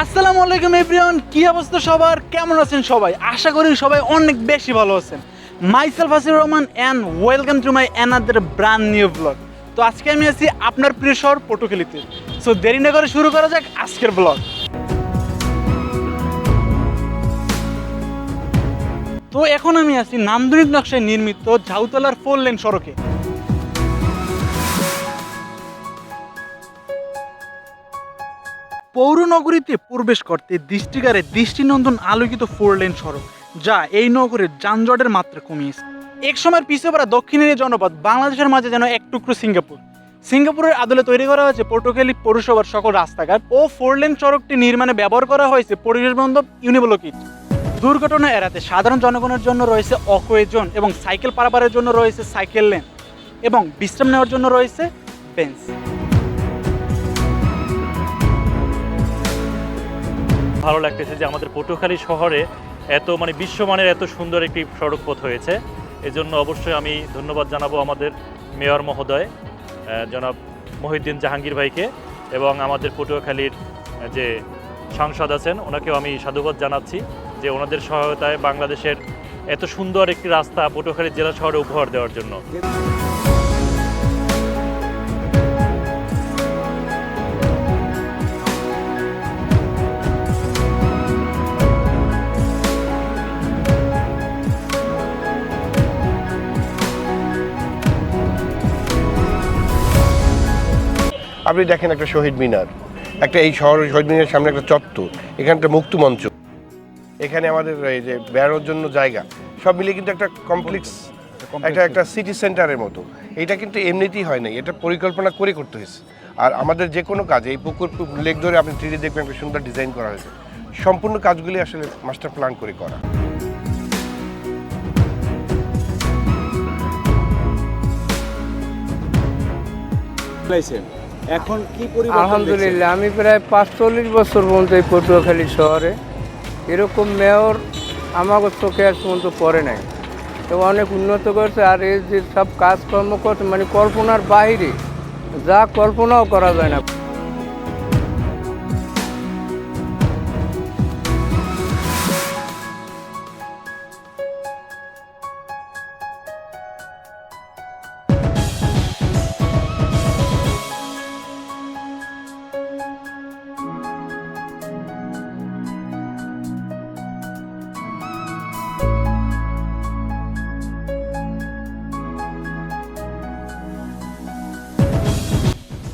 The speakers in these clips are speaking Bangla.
আসসালামু আলাইকুম, এভরিওয়ান। কি অবস্থা সবার? কেমন আছেন সবাই? আশা করি সবাই অনেক বেশি ভালো আছেন। Myself Hasir Rahman and welcome to my another brand new blog তো আজকে আমি আছি আপনার প্রিয় শহর পটুখালিতে সো দেরি না করে শুরু করা যাক আজকের ব্লগ তো এখন আমি আছি নান্দনিক নকশায় নির্মিত ঝাউতলার ফোর লেন সড়কে। পৌরনগরীতে প্রবেশ করতে দৃষ্টিকারে দৃষ্টিনন্দন আলোকিত ফোর লেন সড়ক, যা এই নগরের যানজটের মাত্রা কমিয়েছে। এক সময়ের পিছিয়ে পড়া দক্ষিণের জনপদ বাংলাদেশের মাঝে যেন এক টুকরো সিঙ্গাপুর। সিঙ্গাপুরের আদলে তৈরি করা হয়েছে পটুখালী পৌরসভার সকল রাস্তাঘাট ও ফোর লেন সড়কটি নির্মাণে ব্যবহার করা হয়েছে পরিবেশ বান্ধব ইউনিবল দুর্ঘটনা এড়াতে সাধারণ জনগণের জন্য রয়েছে অকোয়ে জোন এবং সাইকেল পারাপারের জন্য রয়েছে সাইকেল লেন এবং বিশ্রাম নেওয়ার জন্য রয়েছে বেঞ্চ। ভালো লাগতেছে যে আমাদের পটুয়াখালী শহরে এত মানে বিশ্বমানের এত সুন্দর একটি সড়ক পথ হয়েছে। এজন্য অবশ্যই আমি ধন্যবাদ জানাব আমাদের মেয়র মহোদয় জনাব মহিউদ্দিন জাহাঙ্গীর ভাইকে এবং আমাদের পটুয়াখালীর যে সাংসদ আছেন, ওনাকেও আমি সাধুবাদ জানাচ্ছি যে ওনাদের সহায়তায় বাংলাদেশের এত সুন্দর একটি রাস্তা পটুয়াখালী জেলা শহরে উপহার দেওয়ার জন্য। আপনি দেখেন একটা শহীদ মিনার একটা এই শহরের শহীদ মিনারের সামনে একটা চত্বর এখানে একটা মুক্ত মঞ্চ এখানে আমাদের এই যে বেড়ানোর জন্য জায়গা সব মিলিয়ে কিন্তু একটা কমপ্লেক্স একটা একটা সিটি সেন্টারের মতো। এটা কিন্তু এমনিতেই হয় নাই এটা পরিকল্পনা করে করতে হয়েছে। আর আমাদের যে কোনো কাজ এই পুকুর লেক ধরে আপনি থ্রি দেখবেন একটা সুন্দর ডিজাইন করা হয়েছে। সম্পূর্ণ কাজগুলি আসলে মাস্টার প্ল্যান করে করা। এখন কি পরিবর্তন আলহামদুলিল্লাহ, আমি প্রায় পাঁচচল্লিশ বছর পর্যন্ত এই পটুয়াখালী শহরে। এরকম মেয়র আমাকে চোখে আজ পর্যন্ত পড়ে নাই। তো অনেক উন্নত করছে, আর এই যে সব কাজকর্ম করছে মানে কল্পনার বাইরে। যা কল্পনাও করা যায় না।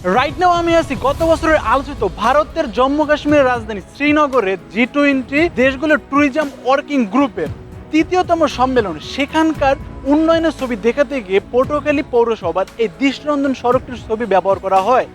রাইট নাও আমি আছি গত বছরের আলোচিত ভারতের জম্মু কাশ্মীরের রাজধানী শ্রীনগরে জি টোয়েন্টি দেশগুলোর ট্যুরিজম ওয়ার্কিং গ্রুপের তৃতীয়তম সম্মেলন। সেখানকার উন্নয়নের ছবি দেখাতে গিয়ে পটুয়াখালী পৌরসভার এই দৃষ্টিনন্দন সড়কটির ছবি ব্যবহার করা হয়।